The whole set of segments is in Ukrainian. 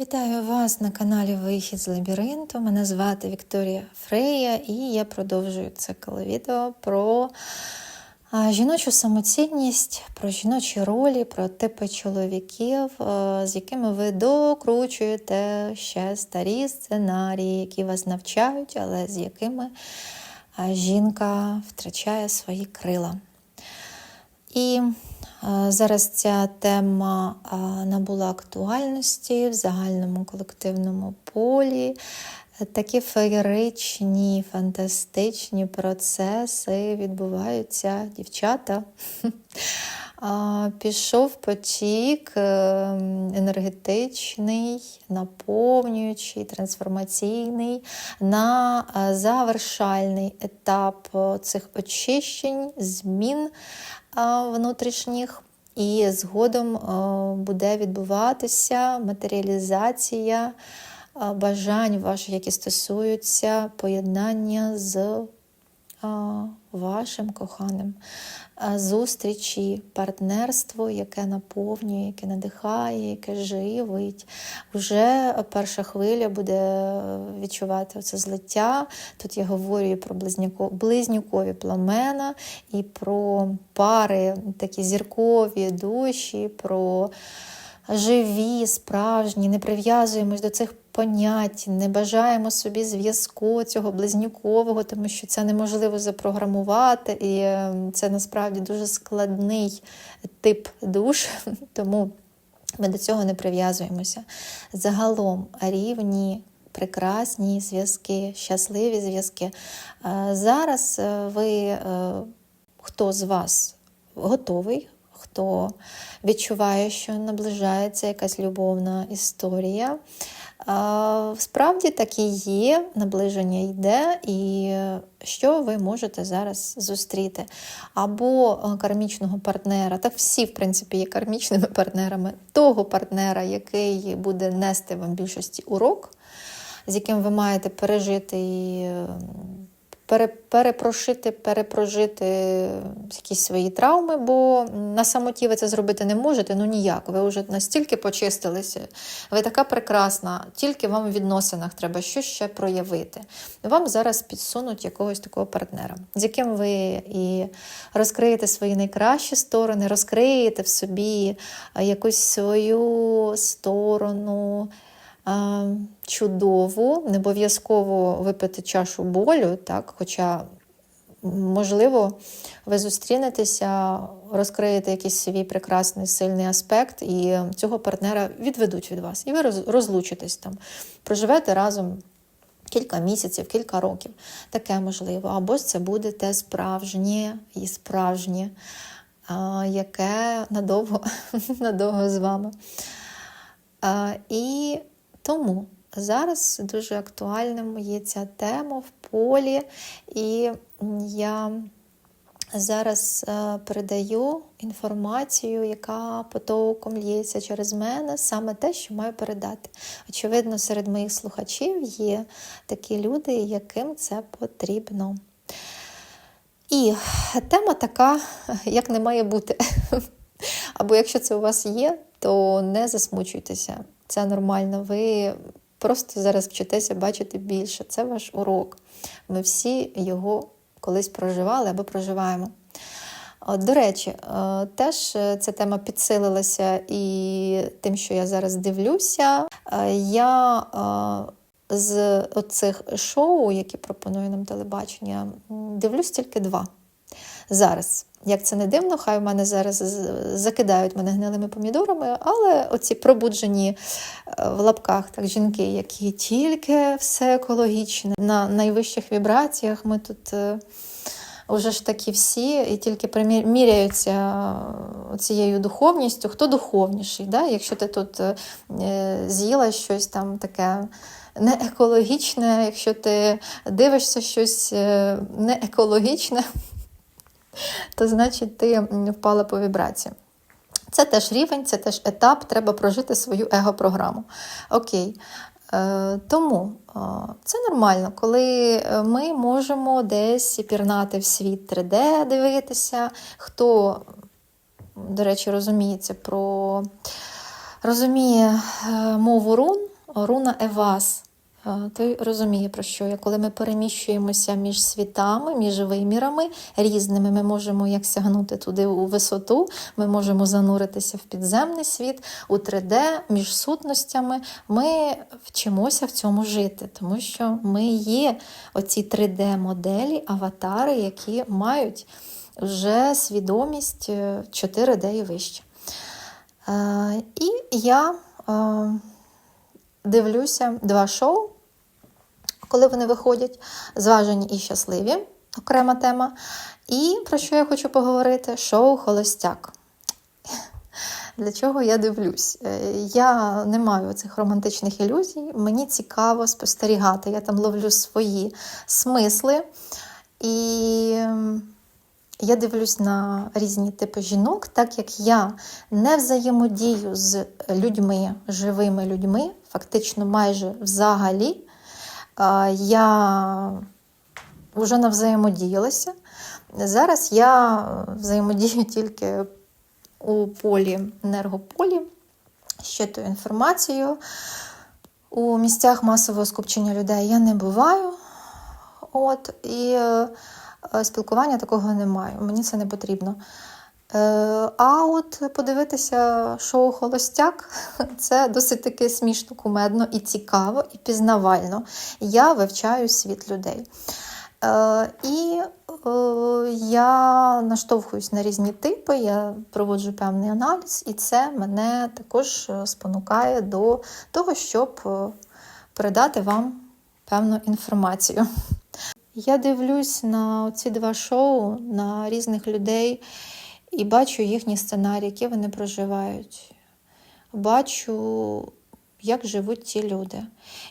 Вітаю вас на каналі Вихід з лабіринту. Мене звати Вікторія Фрея, і я продовжую цикл відео про жіночу самоцінність, про жіночі ролі, про типи чоловіків, з якими ви докручуєте ще старі сценарії, які вас навчають, але з якими жінка втрачає свої крила. І е, зараз ця тема е, набула актуальності в загальному колективному полі. Е, Такі феєричні, фантастичні процеси відбуваються, дівчата. Пішов потік е, енергетичний, наповнюючий, трансформаційний на е, завершальний етап е, цих очищень, змін внутрішніх. І згодом буде відбуватися матеріалізація бажань ваших, які стосуються поєднання з вашим коханим, зустрічі, партнерство, яке наповнює, яке надихає, яке живить. Уже перша хвиля буде відчувати це злиття. Тут я говорю про близнюкові пламена, і про пари, такі зіркові душі, про живі, справжні, не прив'язуємось до цих понять, не бажаємо собі зв'язку цього близнюкового, тому що це неможливо запрограмувати, і е, це насправді дуже складний тип душ, тому ми до цього не прив'язуємося. Загалом рівні. Прекрасні зв'язки, щасливі зв'язки. Е, Зараз е, ви, е, хто з вас готовий, хто відчуває, що наближається якась любовна історія. Справді так і є, наближення йде, і що ви можете зараз зустріти? Або е, кармічного партнера, так всі, в принципі, є кармічними партнерами, того партнера, який буде нести вам більшості урок, з яким ви маєте пережити е, пере, перепрошити, перепрожити якісь свої травми, бо на самоті ви це зробити не можете, ну ніяк. Ви вже настільки почистилися, ви така прекрасна, тільки вам у відносинах треба щось ще проявити. Вам зараз підсунуть якогось такого партнера, з яким ви і розкриєте свої найкращі сторони, розкриєте в собі якусь свою сторону чудову, не обов'язково випити чашу болю, так? хоча, можливо, ви зустрінетеся, розкриєте якийсь свій прекрасний сильний аспект, і цього партнера відведуть від вас, і ви розлучитесь там, проживете разом. Кілька місяців, кілька років. Таке можливо. Або ж це буде те справжнє і справжнє, яке надовго, надовго з вами. І тому зараз дуже актуальним є ця тема в полі, і я зараз е, передаю інформацію, яка потоком лється через мене, саме те, що маю передати. Очевидно, серед моїх слухачів є такі люди, яким це потрібно. І тема така, як не має бути. Або якщо це у вас є, то не засмучуйтеся. Це нормально. Ви просто зараз вчитеся бачити більше. Це ваш урок. Ми всі його колись проживали або проживаємо. От, До речі, е, теж е, ця тема підсилилася і тим, що я зараз дивлюся. Е, Я е, з оцих шоу, які пропонує нам телебачення, дивлюсь тільки два зараз. Як це не дивно, хай у мене зараз закидають мене гнилими помідорами, але оці пробуджені е, в лапках так, жінки, які тільки все екологічне, на найвищих вібраціях ми тут. е, Уже ж такі всі, і тільки примір- міряються цією духовністю. Хто духовніший? Да? Якщо ти тут е, з'їла щось там таке не екологічне, якщо ти дивишся щось е, не екологічне, то значить ти впала по вібрації. Це теж рівень, це теж етап, треба прожити свою его-програму. Окей. Е, Тому е, це нормально, коли е, ми можемо десь пірнати в світ 3D, дивитися, хто, до речі, розуміється про розуміє мову рун, руна Евас. Е, Той розуміє, про що я. Коли ми переміщуємося між світами, між вимірами різними, ми можемо як сягнути туди у висоту, ми можемо зануритися в підземний світ, у 3D, між сутностями. Ми вчимося в цьому жити, тому що ми є оці 3D-моделі, аватари, які мають вже свідомість е, 4D і вище. Е, І я е, дивлюся два шоу, коли вони виходять, зважені і щасливі, окрема тема. І про що я хочу поговорити? Шоу Холостяк. Для чого я дивлюсь? Е, Я не маю цих романтичних ілюзій, мені цікаво спостерігати. Я там ловлю свої смисли. І ем, я дивлюсь на різні типи жінок, так як я не взаємодію з людьми, живими людьми, фактично майже взагалі. Я вже навзаємодіялася. Зараз я взаємодію тільки у полі, енергополі, щитую інформацію. У місцях масового скупчення людей я не буваю. От, і спілкування такого немає. Мені це не потрібно. Е, А от подивитися шоу Холостяк це досить таки смішно, кумедно і цікаво, і пізнавально. Я вивчаю світ людей. Е, І е, я наштовхуюсь на різні типи, я проводжу певний аналіз, і це мене також е, спонукає до того, щоб е, передати вам певну інформацію. Я дивлюсь на ці два шоу на різних людей і бачу їхні сценарії, які вони проживають. Бачу, як живуть ті люди.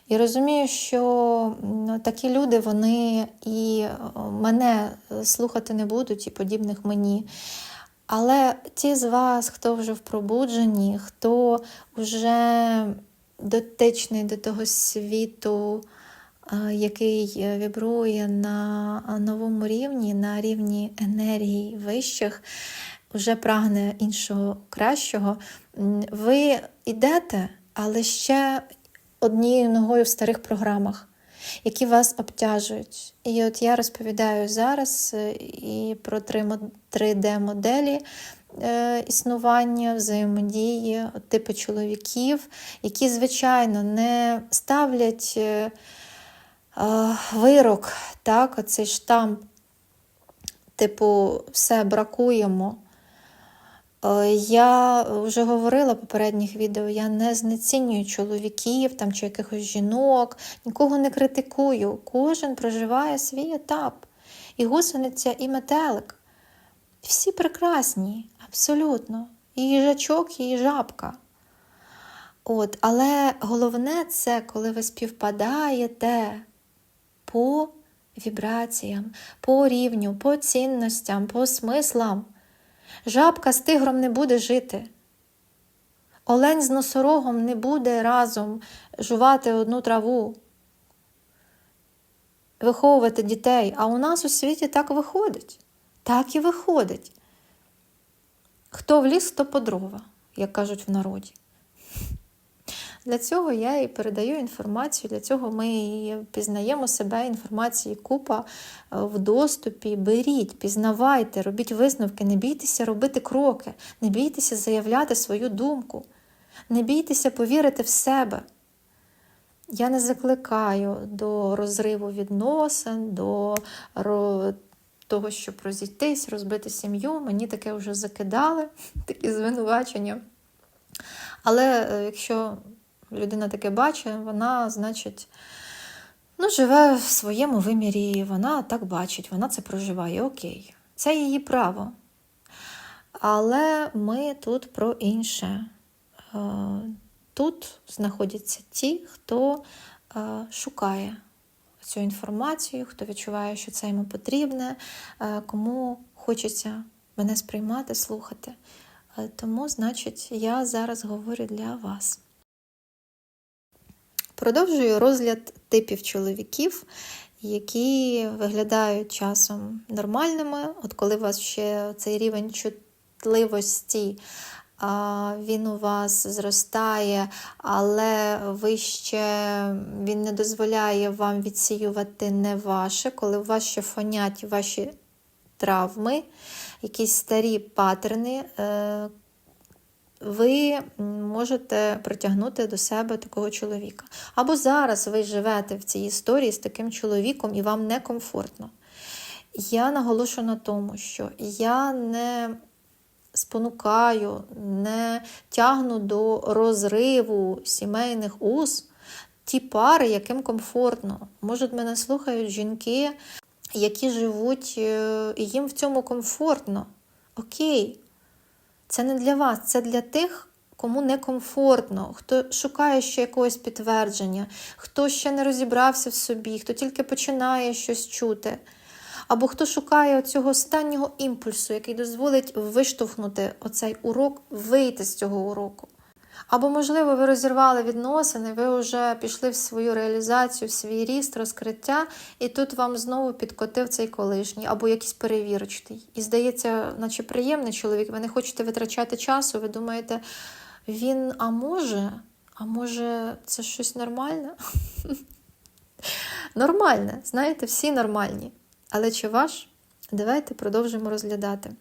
І розумію, що такі люди вони і е, мене слухати не будуть, і подібних мені. Але ті з вас, хто вже в пробудженні, хто вже дотичний до того світу, який е, вібрує на новому рівні, на рівні енергії вищих, вже прагне іншого кращого, ви йдете, але ще однією ногою в старих програмах, які вас обтяжують. І от я розповідаю зараз е, і про 3D-моделі е, існування, взаємодії, от типи чоловіків, які, звичайно, не ставлять вирок, так, оцей штамп, типу, все бракуємо. Е, Я вже говорила в попередніх відео, я не знецінюю чоловіків там, чи якихось жінок, нікого не критикую. Кожен проживає свій етап. І гусениця, і метелик. Всі прекрасні, абсолютно. І їжачок, і жабка. От, але головне це, коли ви співпадаєте по вібраціям, по рівню, по цінностям, по смислам. Жабка з тигром не буде жити. Олень з носорогом не буде разом жувати одну траву, виховувати дітей. А у нас у світі так виходить. Так і виходить. Хто в ліс, хто по дрова, як кажуть в народі. Для цього я і передаю інформацію, для цього ми і пізнаємо себе, інформації купа е, в доступі. Беріть, пізнавайте, робіть висновки, не бійтеся робити кроки, не бійтеся заявляти свою думку, не бійтеся повірити в себе. Я не закликаю до розриву відносин, до того, щоб розійтись, розбити сім'ю. Мені таке вже закидали, такі звинувачення. Але е, якщо людина таке бачить, вона, значить, ну, живе в своєму вимірі, вона так бачить, вона це проживає, окей. Це її право. Але ми тут про інше. Е, Тут знаходяться ті, хто е, шукає цю інформацію, хто відчуває, що це йому потрібне, е, кому хочеться мене сприймати, слухати. Тому, значить, я зараз говорю для вас. Продовжую розгляд типів чоловіків, які виглядають часом нормальними. От коли у вас ще цей рівень чутливості він у вас зростає, але ви ще він не дозволяє вам відсіювати не ваше, коли у вас ще фонять ваші травми, якісь старі патерни. Ви можете притягнути до себе такого чоловіка. Або зараз ви живете в цій історії з таким чоловіком і вам некомфортно. Я наголошую на тому, що я не спонукаю, не тягну до розриву сімейних уз ті пари, яким комфортно. Може, мене слухають жінки, які живуть, е, і їм в цьому комфортно. Окей, це не для вас, це для тих, кому некомфортно, хто шукає ще якогось підтвердження, хто ще не розібрався в собі, хто тільки починає щось чути. Або хто шукає цього останнього імпульсу, який дозволить виштовхнути оцей урок, вийти з цього уроку. Або, можливо, ви розірвали відносини, ви вже пішли в свою реалізацію, в свій ріст, розкриття, і тут вам знову підкотив цей колишній, або якийсь перевірочний. І здається, наче приємний чоловік, ви не хочете витрачати часу, ви думаєте, він, а може, а може, це щось нормальне? Нормальне, знаєте, всі нормальні. Але чи ваш? Давайте продовжимо розглядати.